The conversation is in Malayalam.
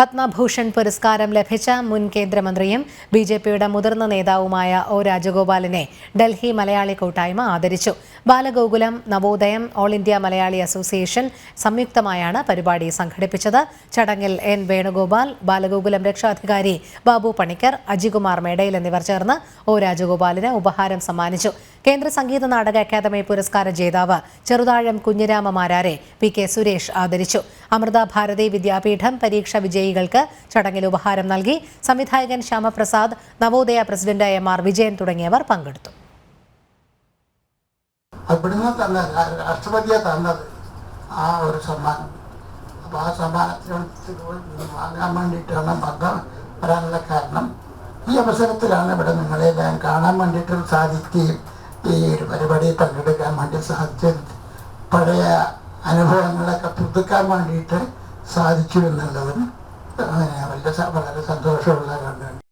പത്മഭൂഷൺ പുരസ്കാരം ലഭിച്ച മുൻ കേന്ദ്രമന്ത്രിയും ബി ജെ പിയുടെ മുതിർന്ന നേതാവുമായ ഒ രാജഗോപാലിനെ ഡൽഹി മലയാളി കൂട്ടായ്മ ആദരിച്ചു. Balagokulam Navodayam all India Malayali association സംയുക്തമായാണ് പരിപാടി സംഘടിപ്പിച്ചത്. ചടങ്ങിൽ എൻ വേണുഗോപാൽ ബാലഗോകുലം രക്ഷാധികാരി ബാബു പണിക്കർ അജികുമാർ മേടയിൽ എന്നിവർ ചേർന്ന് ഒ രാജഗോപാലിന് ഉപഹാരം സമ്മാനിച്ചു. കേന്ദ്ര സംഗീത നാടക അക്കാദമി പുരസ്കാര ജേതാവ് ചെറുതാഴം കുഞ്ഞിരാമ മാരാരെ പി കെ സുരേഷ് ആദരിച്ചു. അമൃത ഭാരതി വിദ്യാപീഠം പരീക്ഷ വിജയികൾക്ക് ചടങ്ങിൽ ഉപഹാരം നൽകി. സംവിധായകൻ Shyamaprasad Navodaya president M R Vijayan തുടങ്ങിയവർ പങ്കെടുത്തു. ആ ഒരു അപ്പോൾ ആ സമ്മാനത്തിന് വാങ്ങാൻ വേണ്ടിയിട്ടാണ് വരാനുള്ള കാരണം. ഈ അവസരത്തിലാണ് ഇവിടെ നിങ്ങളെല്ലാം കാണാൻ വേണ്ടിയിട്ട് സാധിക്കുകയും ഈ ഒരു പങ്കെടുക്കാൻ വേണ്ടി സാധിച്ചത് പഴയ അനുഭവങ്ങളൊക്കെ പുതുക്കാൻ വേണ്ടിയിട്ട് സാധിച്ചു എന്നുള്ളതും വളരെ സന്തോഷമുള്ള കാര്യമാണ്